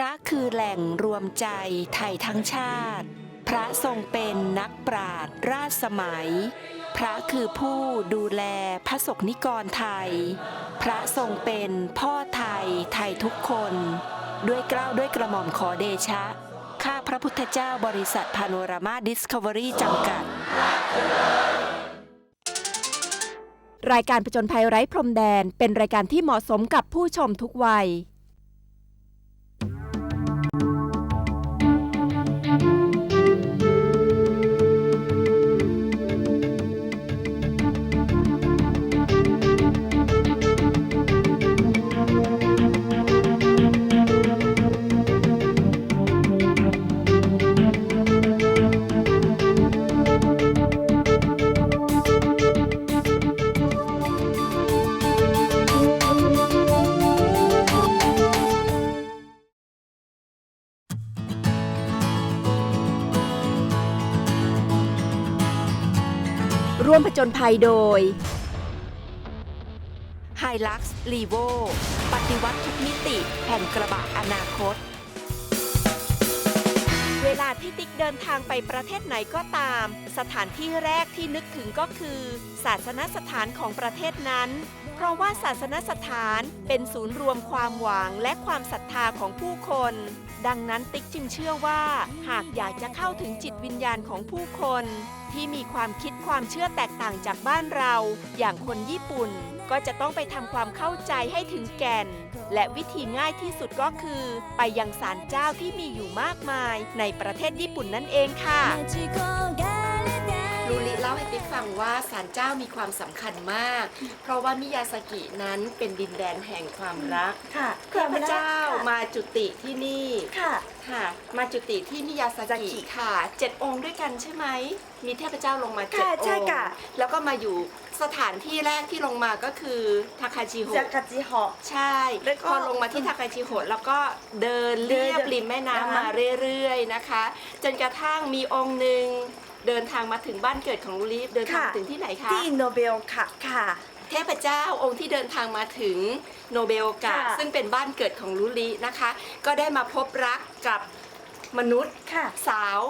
พระคือแหล่งรวมใจไทยทั้งชาติ พระทรงเป็นนักปราชญ์ราชสมัย พระคือผู้ดูแลพระสกนิกรไทย พระทรงเป็นพ่อไทยไทยทุกคน ด้วยเกล้าวด้วยกระหม่อมขอเดชะ ข้าพระพุทธเจ้าบริษัทพาโนรามาดิสคัฟเวอรี่จำกัด รายการผจญภัยไร้พรมแดนเป็นรายการที่เหมาะสมกับผู้ชมทุกวัย ยโดยไฮลักซ์ลีโวปฏิวัติทุกมิติแห่งกระบะอนาคต ลาที่ติ๊กเดินทางไปประเทศไหนก็ตาม สถานที่แรกที่นึกถึงก็คือ ศาสนสถานของประเทศนั้น เพราะว่าศาสนสถานเป็นศูนย์รวมความหวังและความศรัทธาของผู้คน ดังนั้นติ๊กจึงเชื่อว่า หากอยากจะเข้าถึงจิตวิญญาณของผู้คน ที่มีความคิดความเชื่อแตกต่างจากบ้านเรา อย่างคนญี่ปุ่น ก็จะต้องไปทำความเข้าใจให้ถึงแก่น และวิธีง่ายที่สุดก็คือ ไปยังศาลเจ้าที่มีอยู่มากมาย ในประเทศญี่ปุ่นนั่นเองค่ะลูริเล่าให้ติ๊กฟังว่าศาลเจ้ามีความสำคัญมาก เพราะว่ามิยาสกินั้นเป็นดินแดนแห่งความรักค่ะเทพเจ้ามาจุติที่นี่ค่ะ ค่ะ มาจุติที่มิยาสสกิกิค่ะเจ็ดองค์ด้วยกันใช่ไหม มีเทพเจ้าลงมาเจ็ดค่ะองใช่ค์ค่ะ แล้วก็มาอยู่สถานที่แรกที่ลงมาก็คือทาคาจิโฮจากาจิฮะใช่แล้วก็พอลงมาที่ทาคาจิโฮแล้วก็เดินเลียบเดินริมแม่น้ำนะคะมาเรื่อยๆนะคะ จนกระทั่งมีองค์หนึ่งเดินทางมาถึงบ้านเกิดของลูลิฟเดินทางถึงที่ไหนคะ ที่โนเบลค่ะค่ะ เทพเจ้าองค์ที่เดินทางมาถึงโนเบลกาค่ะซึ่งเป็นบ้านเกิดของลูลินะคะ ก็ได้มาพบรักกับมนุษย์ค่ะ สาว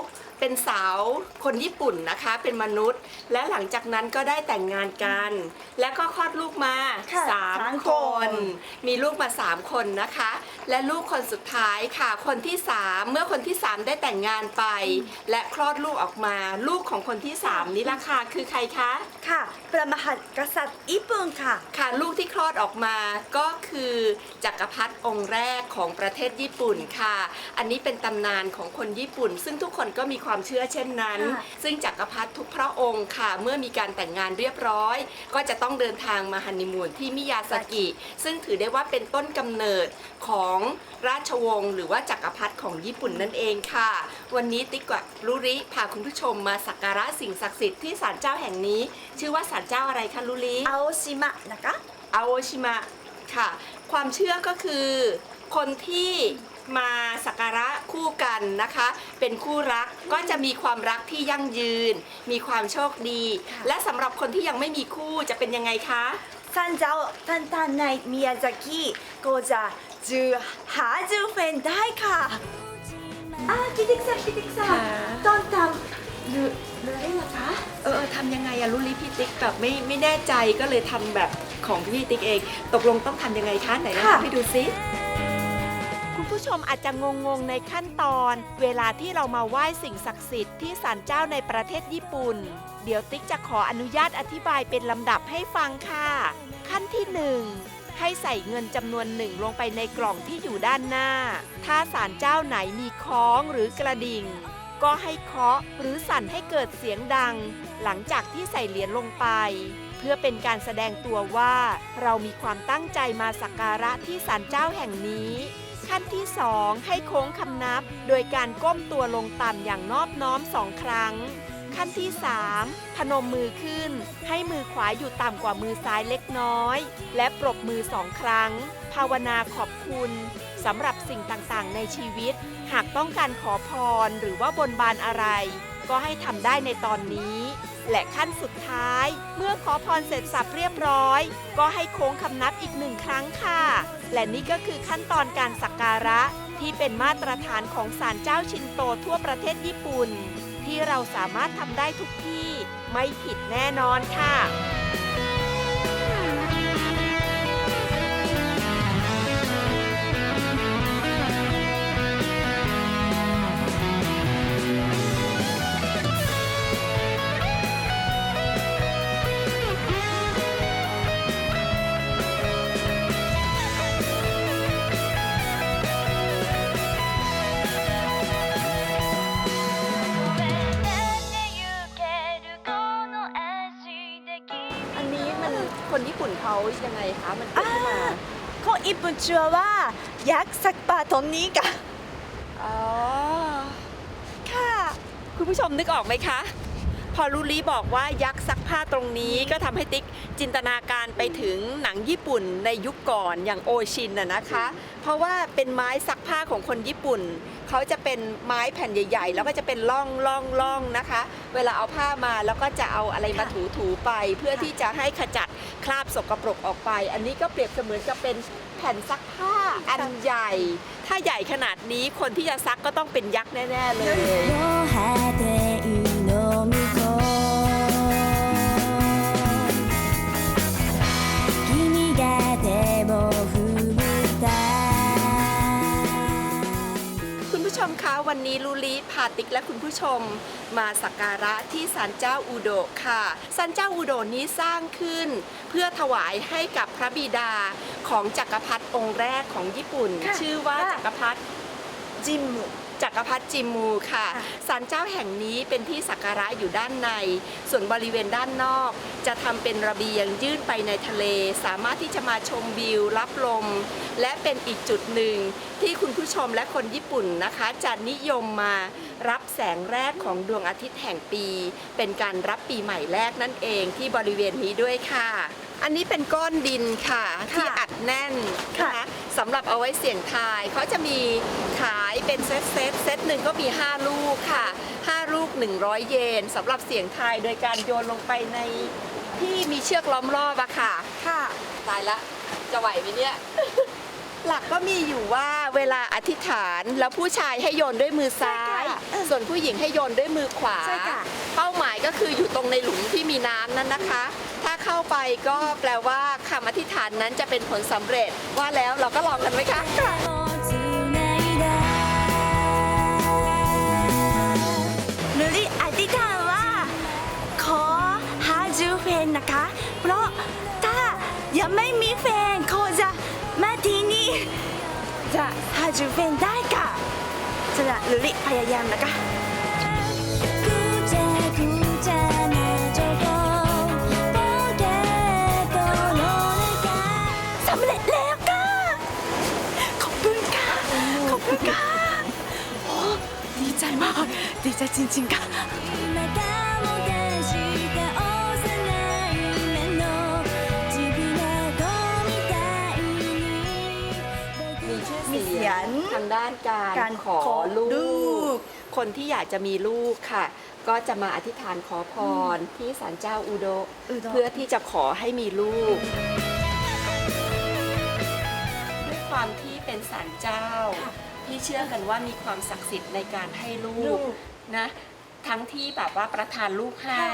เป็นสาวคนญี่ปุ่นนะคะ เป็นมนุษย์ และหลังจากนั้นก็ได้แต่งงานกัน และก็คลอดลูกมาค่ะสามสามคคน น มีลูกมาสามคนนะคะ และลูกคนสุดท้ายค่ะ คนที่สามเมื่อคนที่สามได้แต่งงานไป และคลอดลูกออกมา ลูกของคนที่สามนี้ล่ะค่ะคือใครคะ ค่ะพระมหากษัตริย์ญี่ปุ่นค่ะ ค่ะลูกที่คลอดออกมาก็คือจักรพรรดิองค์แรกของประเทศญี่ปุ่นค่ะ อันนี้เป็นตำนานของคนญี่ปุ่น ซึ่งทุกคนก็มีความเชื่อเช่นนั้นค่ะซึ่งจักรพรรดิทุกพระองค์ค่ะ เมื่อมีการแต่งงานเรียบร้อย ก็จะต้องเดินทางมาฮันนีมูนที่มิยาสกิ ซึ่งถือได้ว่าเป็นต้นกำเนิดของราชวงศ์หรือว่าจักรพรรดิของญี่ปุ่นนั่นเองค่ะ วันนี้ติ๊กกับลุริพาคุณผู้ชมมาสักการะสิ่งศักดิ์สิทธิ์ที่ศาลเจ้าแห่งนี้ ชื่อว่าศาลเจ้าอะไรคะลุริอาโอชิมะนะคะอาโอชิมะค่ะ ความเชื่อก็คือคนที่ มาสักการะคู่กันนะคะ เป็นคู่รักก็จะมีความรักที่ยั่งยืน มีความโชคดีค่ะและสำหรับคนที่ยังไม่มีคู่จะเป็นยังไงคะ ท่านเจ้าท่านท่านในมิยาซากิก็จะจือหาจือแฟนได้ค่ะอ่าพี่ติ๊กซังพี่ติ๊กซังค่ะต้องทำหรือหรือได้เหรอคะเออทำยังไงอะลุลิพี่ติ๊กแบบไม่ไม่แน่ใจก็เลยทำแบบของพี่ติ๊กเอง ตกลงต้องทำยังไงคะไหนลองค่ะทำให้ดูซิคุณผู้ ชมอาจจะงงๆในขั้นตอน เวลาที่เรามาไหว้สิ่งศักดิ์สิทธิ์ที่ศาลเจ้าในประเทศญี่ปุ่น เดี๋ยวติ๊กจะขออนุญาตอธิบายเป็นลำดับให้ฟังค่ะ ขั้นที่หนึ่งให้ใส่เงินจำนวนหนึ่งลงไปในกล่องที่อยู่ด้านหน้า ถ้าศาลเจ้าไหนมีคล้องหรือกระดิ่ง ก็ให้เคาะหรือสั่นให้เกิดเสียงดัง หลังจากที่ใส่เหรียญลงไป เพื่อเป็นการแสดงตัวว่า เรามีความตั้งใจมาสักการะที่ศาลเจ้าแห่งนี้ ขั้นที่สองให้โค้งคำนับ โดยการก้มตัวลงต่ำอย่างนอบน้อมสองครั้ง ขั้นที่สามพนมมือขึ้น ให้มือขวาอยู่ต่ำกว่ามือซ้ายเล็กน้อย และปรบมือสองครั้ง ภาวนาขอบคุณสำหรับสิ่งต่างๆ ในชีวิต หากต้องการขอพรหรือว่าบนบานอะไร ก็ให้ทำได้ในตอนนี้ และขั้นสุดท้าย เมื่อขอพรเสร็จสับเรียบร้อย ก็ให้โค้งคำนับอีกหนึ่งครั้งค่ะ และนี่ก็คือขั้นตอนการสักการะที่เป็นมาตรฐานของศาลเจ้าชินโตทั่วประเทศญี่ปุ่น ที่เราสามารถทำได้ทุกที่ ไม่ผิดแน่นอนค่ะ เชื่อว่ายักษ์สักปาทมนี้กะอ๋อ ค่ะ คุณผู้ชมนึกออกไหมคะ พอลูลีบอกว่ายักษ์ซักผ้าตรงนี้ก็ทำให้ติ๊กจินตนาการไปถึงหนังญี่ปุ่นในยุคก่อนอย่างโอชินน่ะนะคะ เพราะว่าเป็นไม้ซักผ้าของคนญี่ปุ่น เขาจะเป็นไม้แผ่นใหญ่ ๆ แล้วก็จะเป็นล่องล่องล่องนะคะ เวลาเอาผ้ามาแล้วก็จะเอาอะไรมาถูถูไป เพื่อที่จะให้ขจัดคราบสกปรกออกไป อันนี้ก็เปรียบเสมือนกับเป็น แผ่นซักผ้าอันใหญ่ ถ้าใหญ่ขนาดนี้คนที่จะซักก็ต้องเป็นยักษ์แน่ ๆ เลย วันนี้ลูลีพาติกและคุณผู้ชม มาสักการะที่ศาลเจ้าอุโดะค่ะศาลเจ้าอุโดะนี้สร้างขึ้น เพื่อถวายให้กับพระบิดาของจักรพรรดิองค์แรกของญี่ปุ่นค่ะชื่อว่าค่ะจักรพรรดิ ジムจักรพรรดิจิมูค่ะค่ะศาลเจ้าแห่งนี้เป็นที่สักการะอยู่ด้านใน ส่วนบริเวณด้านนอก จะทำเป็นระเบียงยื่นไปในทะเล สามารถที่จะมาชมวิวรับลม และเป็นอีกจุดหนึ่ง ที่คุณผู้ชมและคนญี่ปุ่นนะคะ จะนิยมมารับแสงแรกของดวงอาทิตย์แห่งปี เป็นการรับปีใหม่แรกนั่นเองที่บริเวณนี้ด้วยค่ะ อันนี้เป็นก้อนดินค่ะ ที่อัดแน่นนะคะสำหรับเอาไว้เสี่ยงทายเขาจะมีขายเป็นเซตเซตเซตหนึ่งก็มี 5 ลูกค่ะ 5 ลูก 100 เยนสำหรับเสี่ยงทายโดยการโยนลงไปในที่มีเชือกล้อมรอบอะค่ะ ค่ะ ตายละจะไหวไหมเนี่ย หลักก็มีอยู่ว่าเวลาอธิษฐานแล้วผู้ชายให้โยนด้วยมือซ้ายใช่ค่ะ ส่วนผู้หญิงให้โยนด้วยมือขวาเป้าหมายก็คืออยู่ตรงในหลุมที่มีน้ำนั่นนะคะ ถ้าเข้าไปก็แปลว่าคำอธิษฐานนั้นจะเป็นผลสำเร็จ ว่าแล้วเราก็ลองกันไหมคะค่ะนี่อธิษฐานว่า ขอหาจูแฟนนะคะ เพราะถ้ายังไม่มีแฟนโคจะมาที่นี่จะหาจูเฟนได้ค่ะ สละหรือริพยายามนะคะสำเร็จแค่ะ ขอบคุณค่ะ ขอบคุณค่ะโอ้ดีใจมาก ดีใจจริง ๆ ค่ะางด้านการการขอขอลูลูก ก คนที่อยากจะมีลูกค่ะ ก็จะมาอธิษฐานขอพรที่ศาลเจ้าอุโดะอุโดะ เพื่อที่จะขอให้มีลูกด้วยความที่เป็นศาลเจ้า ที่เชื่อกันว่ามีความศักดิ์สิทธิ์ในการให้ลูลูก ก นะ ทั้งที่แบบว่าประทานลูกให้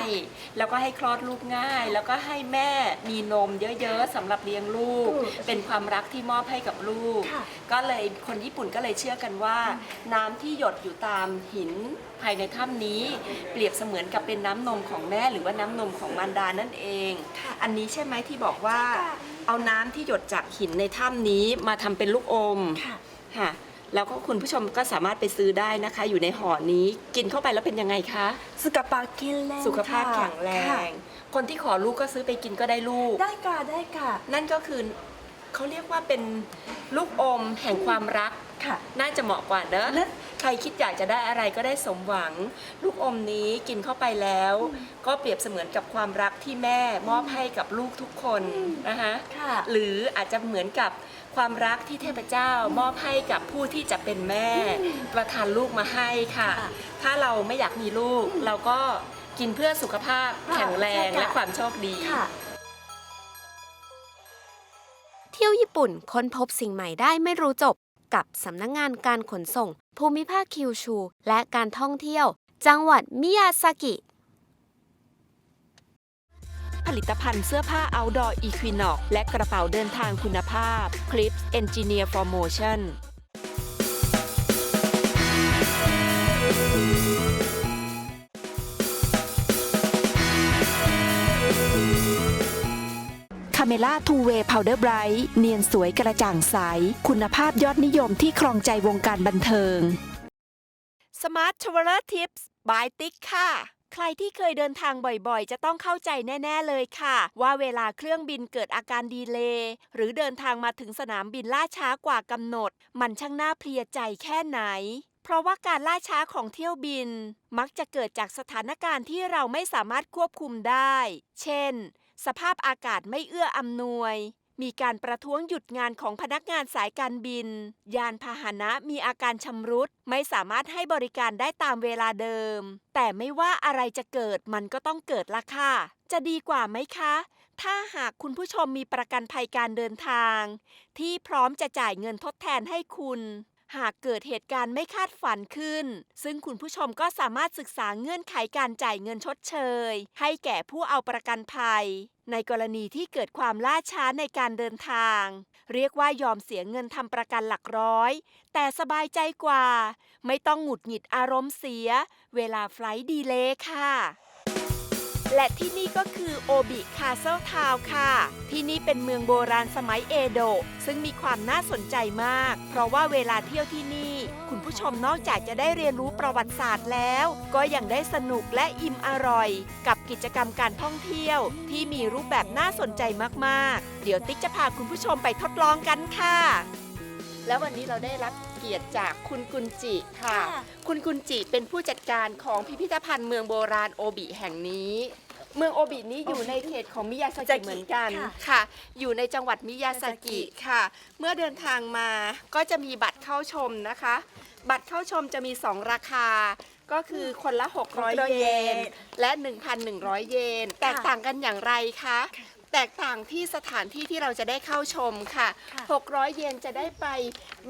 แล้วก็ให้คลอดลูกง่าย แล้วก็ให้แม่มีนมเยอะๆสำหรับเลี้ยงลูกอืมเป็นความรักที่มอบให้กับลูกค่ะก็เลยคนญี่ปุ่นก็เลยเชื่อกันว่า น้ำที่หยดอยู่ตามหินภายในถ้ำนี้ เปรียบเสมือนกับเป็นน้ำนมของแม่หรือว่าน้ำนมของมารดานั่นเองค่ะอันนี้ใช่ไหมที่บอกว่าค่ะเอาน้ำที่หยดจากหินในถ้ำนี้มาทำเป็นลูกอมค่ะค่ะ แล้วก็คุณผู้ชมก็สามารถไปซื้อได้นะคะ อยู่ในห่อนี้กินเข้าไปแล้วเป็นยังไงคะ สุขภาพแข็งแรงสุขภาพแข็งแรค่ะง คนที่ขอลูกก็ซื้อไปกินก็ได้ลูก ได้ค่ะได้ค่ะนั่นก็คือเขาเรียกว่าเป็นลูกอมแห่งความรัก ค่ะ น่าจะเหมาะกว่าเนอะนะ ใครคิดอยากจะได้อะไรก็ได้สมหวัง ลูกอมนี้กินเข้าไปแล้ว ก็เปรียบเสมือนกับความรักที่แม่มอบให้กับลูกทุกคนนะคะค่ะ หรืออาจจะเหมือนกับ ความรักที่เทพเจ้ามอบให้กับผู้ที่จะเป็นแม่ ประทานลูกมาให้ค่ะค่ะถ้าเราไม่อยากมีลูก เราก็กินเพื่อสุขภาพค่ะแข็งแรงใช่ค่ะและความโชคดีค่ะเที่ยวญี่ปุ่นค้นพบสิ่งใหม่ได้ไม่รู้จบ กับสำนักงงานการขนส่ง ภูมิภาคคิวชู และการท่องเที่ยว จังหวัดมิยาซากิ ผลิตภัณฑ์เสื้อผ้า Outdoor Equinox และกระเป๋าเดินทางคุณภาพ Clips Engineer for Motion คาเมล่าทูเวย์พาวเดอร์ไบรท์เนียนสวยกระจ่างใส คุณภาพยอดนิยมที่ครองใจวงการบันเทิง Smart Traveler Tips by ติ๊กค่ะ ใครที่เคยเดินทางบ่อยๆ จะต้องเข้าใจแน่ ๆ เลยค่ะ ว่าเวลาเครื่องบินเกิดอาการดีเลย์หรือเดินทางมาถึงสนามบินล่าช้ากว่ากำหนด มันช่างน่าเพลียใจแค่ไหน เพราะว่าการล่าช้าของเที่ยวบิน มักจะเกิดจากสถานการณ์ที่เราไม่สามารถควบคุมได้ เช่น สภาพอากาศไม่เอื้ออำนวย มีการประท้วงหยุดงานของพนักงานสายการบิน ยานพาหนะมีอาการชำรุด ไม่สามารถให้บริการได้ตามเวลาเดิม แต่ไม่ว่าอะไรจะเกิดมันก็ต้องเกิดละค่ะ จะดีกว่าไหมคะ ถ้าหากคุณผู้ชมมีประกันภัยการเดินทาง ที่พร้อมจะจ่ายเงินทดแทนให้คุณ หากเกิดเหตุการณ์ไม่คาดฝันขึ้น ซึ่งคุณผู้ชมก็สามารถศึกษาเงื่อนไขการจ่ายเงินชดเชย ให้แก่ผู้เอาประกันภัย ในกรณีที่เกิดความล่าช้าในการเดินทาง เรียกว่ายอมเสียเงินทำประกันหลักร้อย แต่สบายใจกว่า ไม่ต้องหงุดหงิดอารมณ์เสีย เวลาไฟล์ดีเลย์ค่ะ และที่นี่ก็คือโอบิคาเซิลทาวค่ะ ที่นี่เป็นเมืองโบราณสมัยเอโดะซึ่งมีความน่าสนใจมาก เพราะว่าเวลาเที่ยวที่นี่ คุณผู้ชมนอกจากจะได้เรียนรู้ประวัติศาสตร์แล้ว ก็ยังได้สนุกและอิ่มอร่อย กับกิจกรรมการท่องเที่ยว ที่มีรูปแบบน่าสนใจมากๆ เดี๋ยวติ๊กจะพาคุณผู้ชมไปทดลองกันค่ะ แล้ววันนี้เราได้รับ เกียรติจากคุณกุนจิค่ะ คุณกุนจิเป็นผู้จัดการของพิพิธภัณฑ์เมืองโบราณโอบิแห่งนี้ เมืองโอบินี้อยู่ในเขตของมิยาซากิเหมือนกันค่ะค่ะ อยู่ในจังหวัดมิยาซากิค่ะ เมื่อเดินทางมาก็จะมีบัตรเข้าชมนะคะ บัตรเข้าชมจะมี 2 ราคา ก็คือคนละ 600 เยน และ 1,100 เยน แตกต่างกันอย่างไรคะ แตกต่างที่สถานที่ที่เราจะได้เข้าชมค่ะ 600 เยนจะได้ไป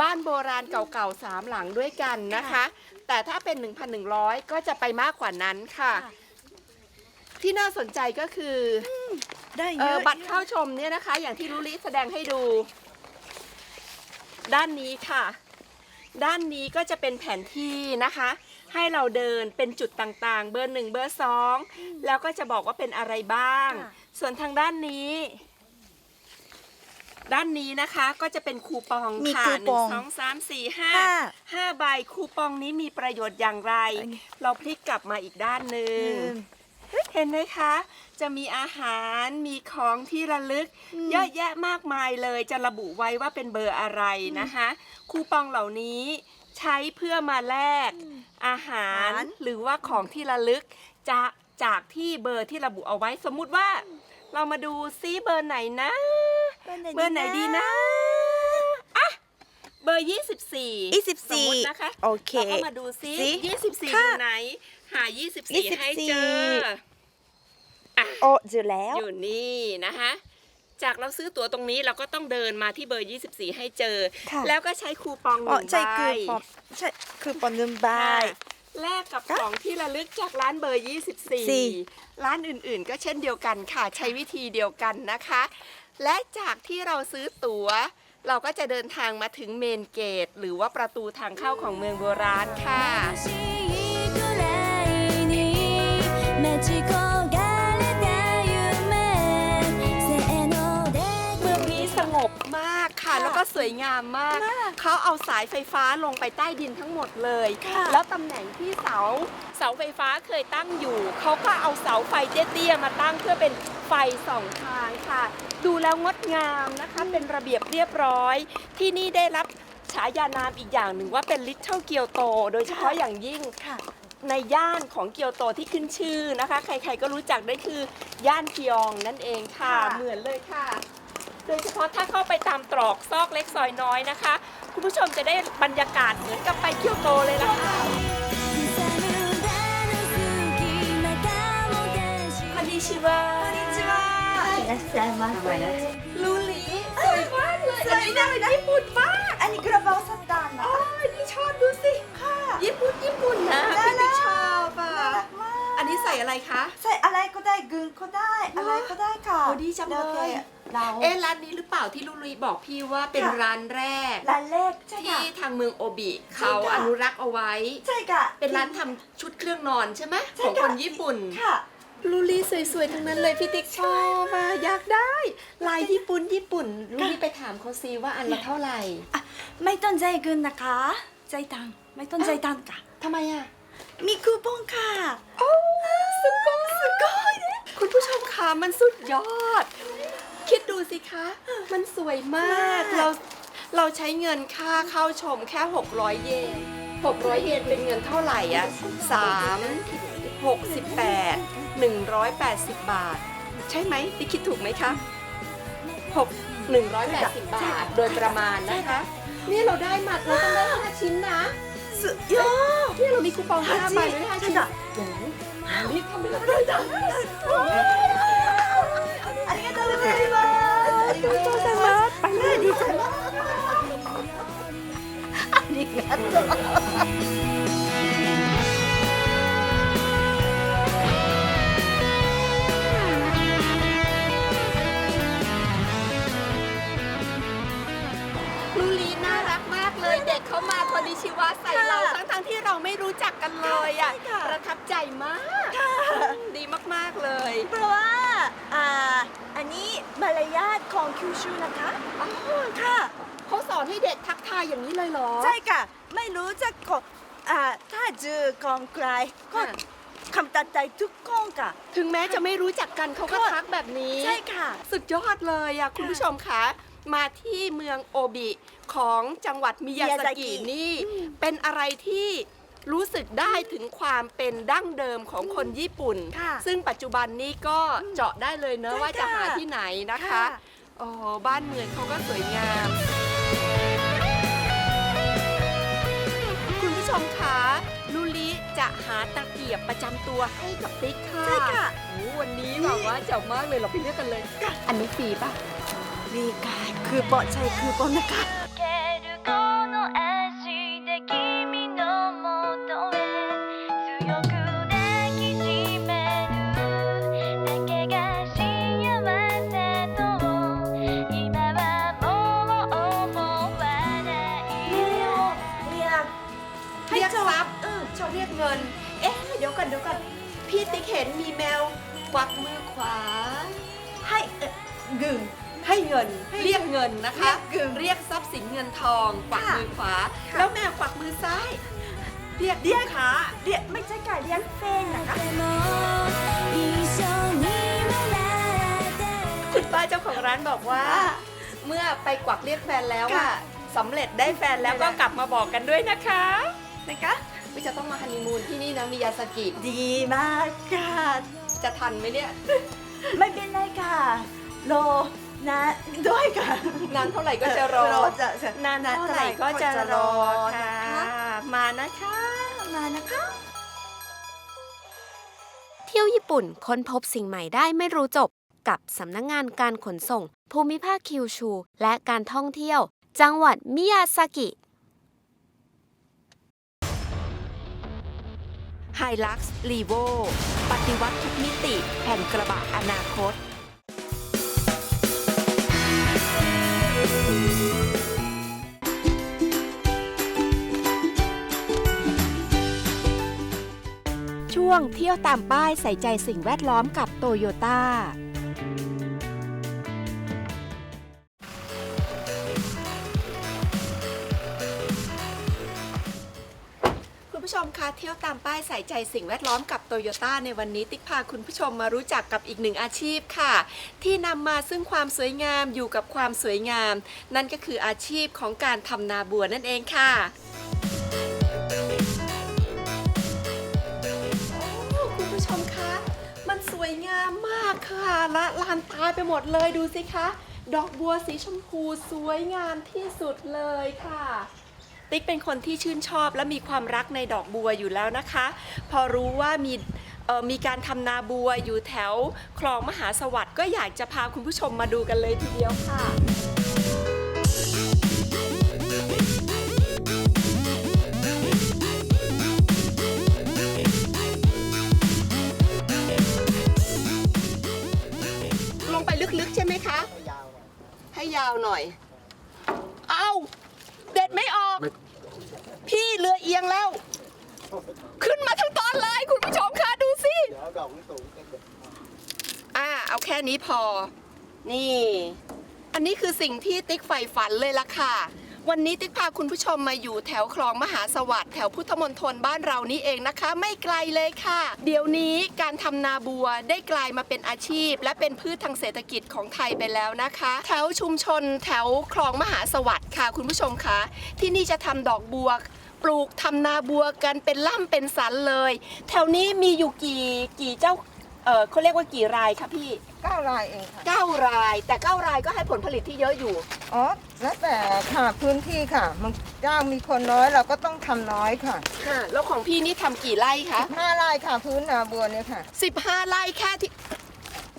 บ้านโบราณเก่าๆ3หลังด้วยกันนะคะ แต่ถ้าเป็น 1,100 ก็จะไปมากกว่านั้นค่ะ ที่น่าสนใจก็คือได้เอเยออะบัตรเข้าชมเนี่ยนะคะ อย่างที่ลุลิแสดงให้ดู ด้านนี้ค่ะ ด้านนี้ก็จะเป็นแผนที่นะคะให้เราเดินเป็นจุดต่างๆ เบอร์หนึ่งเบอร์สองแล้วก็จะบอกว่าเป็นอะไรบ้าง ค่ะ ส่วนทางด้านนี้ ด้านนี้นะคะก็จะเป็นคูปองมีค่ะคูหปนึ่องงสองสามสี่ห้าห้าห้าใบคูปองนี้มีประโยชน์อย่างไร อันนี้ เราพลิกกลับมาอีกด้านหนึ่ง เห็นไหมคะ จะมีอาหารมีของที่ระลึกเยอะแยะมากมายเลย จะระบุไว้ว่าเป็นเบอร์อะไรนะคะ คูปองเหล่านี้ใช้เพื่อมาแลกอาหาร อาหาร หรือว่าของที่ระลึกจะจากที่เบอร์ที่ระบุเอาไว้สมมุติว่า เรามาดูซิเบอร์ไหนนะ เบอร์ไหนดีนะอะเบอร์24ยี่สิบสสี่มมุตินะคะโอเคเราก็มาดูซิสิ24ค่ะอยู่ไหน หา24ให้เจอโอ้เจอแล้ว อยู่นี่นะคะ จากเราซื้อตั๋วตรงนี้เราก็ต้องเดินมาที่เบอร์ 24 ให้เจอค่ะแล้วก็ใช้คูปองหอ๋อนึ่งใช่ใบคือปอนใช่คือปอนหนึ่งใบค่ะ แลกกับของที่ระลึกจากร้านเบอร์ 24 ร้านอื่นๆ ก็เช่นเดียวกันค่ะ ใช้วิธีเดียวกันนะคะ และจากที่เราซื้อตัว๋ว เราก็จะเดินทางมาถึงเมนเกต หรือว่าประตูทางเข้าของเมืองโบราณค่ะเมืองนี้สงบมาก ค่ะ แล้วก็สวยงามมาก เขาเอาสายไฟฟ้าลงไปใต้ดินทั้งหมดเลย แล้วตำแหน่งที่เสาเสาไฟฟ้าเคยตั้งอยู่ เขาก็เอาเสาไฟเตี้ยๆมาตั้งเพื่อเป็นไฟสองทางค่ะ ดูแล้วงดงามนะคะ เป็นระเบียบเรียบร้อย ที่นี่ได้รับฉายานามอีกอย่างหนึ่งว่าเป็น Little เกียวโต โดยเฉพาะอย่างยิ่งค่ะในย่านของเกียวโตที่ขึ้นชื่อนะคะ ใครๆก็รู้จักได้คือย่านกิยองนั่นเองค่ะค่ะ เหมือนเลยค่ะ โดยเฉพาะถ้าเข้าไปตามตรอกซอกเล็กซอยน้อยนะคะ คุณผู้ชมจะได้บรรยากาศเหมือนกับไปเกียวโตเลยล่ะค่ะ 刻む場の隙間かも出し คอนนิชิวา いらっしゃいませ ลูลิสวยมากเลยอันนี้น่าเป็นญี่ปุ่นมาก อันนี้กระเป๋าสตางค์นะ อ๋อนี่ชอบดูสิ ค่ะ ญี่ปุ่นญี่ปุ่นนะ น่า พี่ รั ติ๊ ก กชอบอ่ะ น่ารักมาก อันนี้ใส่อะไรคะ ใส่อะไรก็ได้กึ่งก็ได้ อะไรก็ได้ค่ะ โอ้ดีจังเลย แวแต่ เราเอ๊ะร้านนี้หรือเปล่าที่ลุลุยบอกพี่ว่าเป็นค่ะร้านแรก ร้านเล็กใช่ที่ค่ะทางเมืองโอบิเขาใช่ค่ะอนุรักษ์เอาไว้ ใช่ค่ะ เป็นร้านทำชุดเครื่องนอนใช่ไหมใช่ของค่ะคนญี่ปุ่นค่ะลูลี่สวยๆ ทั้งนั้นเลยพี่ติ๊กชอบอะอยากได้ ลายญี่ปุ่นญี่ปุ่นลูลี่ไปถามเขาซิว่าอันละเท่าไหร่อะไม่ต้องใจเกินนะคะ ใจตังค์ไม่ต้องใจตังค์ค่ะทำไมอะ มีคูปองค่ะ โอ้สุดยอดสุดยอดคุณผู้ชมคะมันสุดยอด คิดดูสิคะ มันสวยมาก เราเราใช้เงินค่าเข้าชมแค่ 600 เยน 600 เยนเป็นเงินเท่าไหร่อะ3 68 180 บาท ใช่ไหมติ๊กคิดถูกไหมคะ6 180 บาท โดยประมาณนะคะ นี่เราได้มาเราต้องได้5ชิ้นนะสุดยอดนี่เรามีคูปองห้าใบด้วยห้าชิ้นใช่ค่ะโอ้โหนี่ทำให้เราได้จัง ไปเลยดีใจมากดีงัดลูลีน่ารักมากเลย เด็กเขามาพอดีชีวะใส่เราทั้งที่เราไม่รู้จักกันเลยอะประทับใจมาก ดีมาก ๆ เลย เพราะว่า อันนี้มารยาทของคิวชูนะคะอ๋อค่ะ เขาสอนให้เด็กทักทายอย่างนี้เลยเหรอ ใช่ค่ะ ไม่รู้จักของอ่าถ้าเจอของใครก็ค่ะ คำตัดใจทุกคนค่ะ ถึงแม้จะไม่รู้จักกันเขาก็ค่ะ ทักแบบนี้ ใช่ค่ะ สุดยอดเลยอะคุณผู้ชมคะมาที่เมืองโอบิของจังหวัดมิยาสกิมิยาซากินี่ เป็นอะไรที่ รู้สึกได้ถึงความเป็นดั้งเดิมของคนญี่ปุ่น ค่ะซึ่งปัจจุบันนี้ก็เจาะได้เลยเนอะใช่ว่าจะค่ะหาที่ไหนนะคะ ค่ะ โอ้บ้านเมืองเขาก็สวยงาม คุณผู้ชมคะลูลิจะหาตะเกียบประจำตัวให้กับติ๊กค่ะใช่ค่ะ โอ้วันนี้แบบว่าเจ๋งมากเลยเราไปเลือกกันเลย อันนี้ฟรีป่ะ รีกายคือปอใช่คือปอนนะคะ นนะคะเรียกทรัพย์สินเงินทองกวักมือขวา แล้วแม่กวักมือซ้าย เรียกเรียกขาเรียกไม่ใช่ไก่เรียกเฟ้งนะคะคุณป้าเจ้าของร้านบอกว่า เมื่อไปกวักเรียกแฟนแล้วอะสำเร็จได้แฟนแล้วก็กลับมาบอกกันด้วยนะคะนะคะวิจะต้องมาฮันนีมูนที่นี่นะมียาสกิดีมากค่ะ จะทันไหมเนี่ย ไม่เป็นไรค่ะ โล นะด้วยค่ะนานเท่าไหร่ก็จะรอจะจะนานเท่าไหร่ก็จะรอค่ะ มานะคะ มานะคะ เที่ยวญี่ปุ่นค้นพบสิ่งใหม่ได้ไม่รู้จบ กับสำนักงงานการขนส่ง ภูมิภาคคิวชู และการท่องเที่ยว จังหวัดมิยาซากิไฮลักซ์ลีโวปฏิวัติทุกมิติแห่งกระบะอนาคต ช่วงเที่ยวตามป้ายใส่ใจสิ่งแวดล้อมกับโตโยต้า คะเที่ยวตามป้ายใส่ใจสิ่งแวดล้อมกับโตโยต้าในวันนี้ติ๊กพาคุณผู้ชมมารู้จักกับอีกหนึ่งอาชีพค่ะ ที่นำมาซึ่งความสวยงามอยู่กับความสวยงาม นั่นก็คืออาชีพของการทำนาบัวนั่นเองค่ะโอ้คุณผู้ชมคะมันสวยงามมากค่ะ ละลานตาไปหมดเลยดูสิคะ ดอกบัวสีชมพูสวยงามที่สุดเลยค่ะ ติ๊กเป็นคนที่ชื่นชอบและมีความรักในดอกบัวอยู่แล้วนะคะ พอรู้ว่ามีมีการทำนาบัวอยู่แถวคลองมหาสวัสดิ์ก็อยากจะพาคุณผู้ชมมาดูกันเลยทีเดียวค่ะลงไปลึกๆใช่ไหมคะ ให้ยาวหน่อย เอาเด็ดไม่ออก พี่เรือเอียงแล้ว ขึ้นมาทั้งตอนเลยคุณผู้ชมคะดูสิอ่าเอาแค่นี้พอ นี่ อันนี้คือสิ่งที่ติ๊กใฝ่ฝันเลยล่ะค่ะ วันนี้ติ๊กพาคุณผู้ชมมาอยู่แถวคลองมหาสวัสดิ์แถวพุทธมณฑลบ้านเรานี่เองนะคะ ไม่ไกลเลยค่ะ เดี๋ยวนี้การทำนาบัวได้กลายมาเป็นอาชีพ และเป็นพืชทางเศรษฐกิจของไทยไปแล้วนะคะ แถวชุมชนแถวคลองมหาสวัสดิ์ค่ะคุณผู้ชมคะที่นี่จะทำดอกบัว ปลูกทำนาบัวกันเป็นล่ำเป็นสันเลย แถวนี้มีอยู่กี่กี่เจ้าเออเขาเรียกว่ากี่รายคะพี่เก้ารายเองค่ะ เก้าราย แต่เก้ารายก็ให้ผลผลิตที่เยอะอยู่ อ๋อ แล้วแต่ค่ะพื้นที่ค่ะ มันจ้างมีคนน้อยเราก็ต้องทำน้อยค่ะค่ะ แล้วของพี่นี่ทำกี่ไร่คะ ห้าไร่ค่ะพื้นนาบัวเนี่ยค่ะ 15ไร่แค่ที่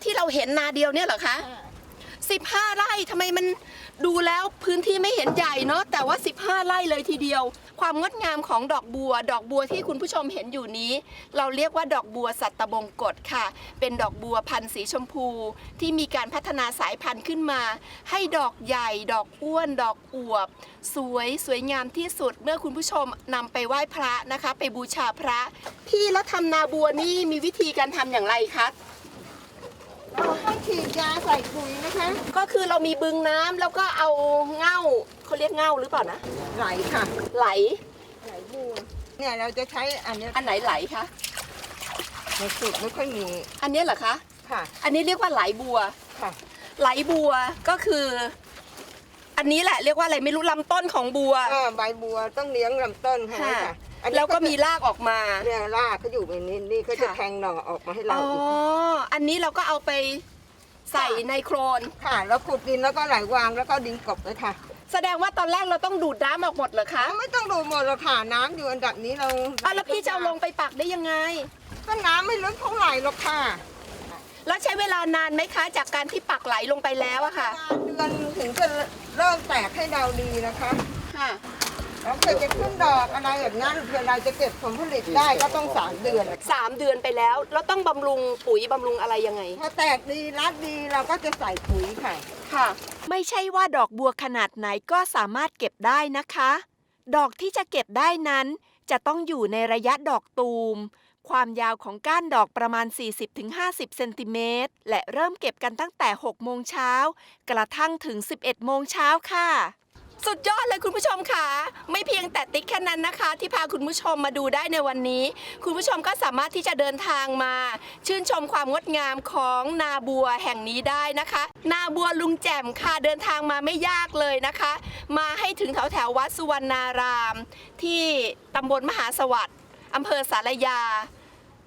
ที่เราเห็นนาเดียวเนี่ยเหรอคะ 15 ไร่ทำไมมันดูแล้วพื้นที่ไม่เห็นใหญ่เนาะแต่ว่า 15 ไร่เลยทีเดียว ความงดงามของดอกบัว ดอกบัวที่คุณผู้ชมเห็นอยู่นี้ เราเรียกว่าดอกบัวสัตบงกฎค่ะ เป็นดอกบัวพันธุ์สีชมพู ที่มีการพัฒนาสายพันธุ์ขึ้นมา ให้ดอกใหญ่ ดอกอ้วน ดอกอวบ สวยสวยงามที่สุดเมื่อคุณผู้ชมนำไปไหว้พระนะคะ ไปบูชาพระ พี่แล้วทำนาบัวนี่มีวิธีการทำอย่างไรคะ เราต้องฉีดยาใส่ปุ๋ยนะคะ ก็คือเรามีบึงน้ำแล้วก็เอาเง่าเขาเรียกเง่าหรือเปล่านะ ไหลค่ะ ไหล ไหลบัวเนี่ยเราจะใช้อันเนี้ยอันไหนไหลคะ ในสูตรไม่ค่อยมีอันเนี้ยเหรอคะ ค่ะ อันนี้เรียกว่าไหลบัว ค่ะ ไหลบัวก็คือ อันนี้แหละเรียกว่าอะไรไม่รู้ลำต้นของบัว เออใบบัวต้องเลี้ยงลำต้นให้ค่ะ ค่ะ อันนี้แล้วก็มีรากออกมา เนี่ยรากเขาอยู่ในนี้นี่เขาจะค่ะ แทงหน่อออกมาให้อ๋เราออีกอันนี้เราก็เอาไปใส่ในโครน ค่ะแล้วขุดดินแล้วก็ไหลวางแล้วก็ดินกลบเลยค่ะแสดงว่าตอนแรกเราต้องดูดน้ำออกหมดเหรอคะไม่ต้องดูหมดหรอกค่ะน้ำอยู่อันดับนี้เราอะแล้วพี่จะเอาลงไปปักได้ยังไง ก็น้ำไม่ลึกเท่าไหร่หรอกค่ะแล้วใช้เวลานานไหมคะ จากการที่ปักไหลลงไปแล้วอะค่ะ เดือนถึงจะเริ่มแตกให้เราดีนะคะ ค่ะ แล้วเพื่อจะขึ้นดอกอะไรแบบนั้นเพื่อเราจะเก็บผลผลิตได้ก็ต้องสามเดือน สามเดือนไปแล้ว แล้วต้องบำรุงปุ๋ยบำรุงอะไรยังไงพอแตกดีรัดดีเราก็จะใส่ปุ๋ยค่ะ ค่ะ ไม่ใช่ว่าดอกบัวขนาดไหนก็สามารถเก็บได้นะคะ ดอกที่จะเก็บได้นั้น จะต้องอยู่ในระยะดอกตูม ความยาวของก้านดอกประมาณ 40-50 เซนติเมตร และเริ่มเก็บกันตั้งแต่ 6 โมงเช้า กระทั่งถึง 11 โมงเช้าค่ะ สุดยอดเลยคุณผู้ชมค่ะ ไม่เพียงแต่ติ๊กแค่นั้นนะคะ ที่พาคุณผู้ชมมาดูได้ในวันนี้ คุณผู้ชมก็สามารถที่จะเดินทางมา ชื่นชมความงดงามของนาบัวแห่งนี้ได้นะคะ นาบัวลุงแจ่มค่ะเดินทางมาไม่ยากเลยนะคะ มาให้ถึงแถวแถววัดสุวรรณาราม ที่ตำบลมหาสวัสดิ์อำเภอสารยา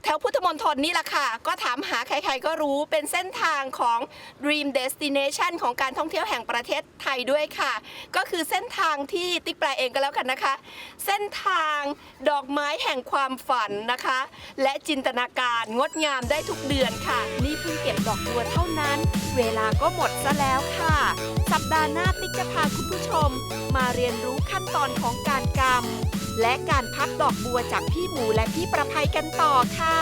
แถวพุทธมณฑลนี่แหละค่ะ ก็ถามหาใครๆก็รู้เป็นเส้นทางของ Dream Destination ของการท่องเที่ยวแห่งประเทศไทยด้วยค่ะ ก็คือเส้นทางที่ติ๊กแปลเองก็แล้วกันนะคะ เส้นทางดอกไม้แห่งความฝันนะคะ และจินตนาการงดงามได้ทุกเดือนค่ะ นี่เพิ่งเก็บดอกบัวเท่านั้น เวลาก็หมดซะแล้วค่ะ สัปดาห์หน้าติ๊กจะพาคุณผู้ชม มาเรียนรู้ขั้นตอนของการกำ และการพับดอกบัวจากพี่หมูและพี่ประภัยกันต่อค่ะ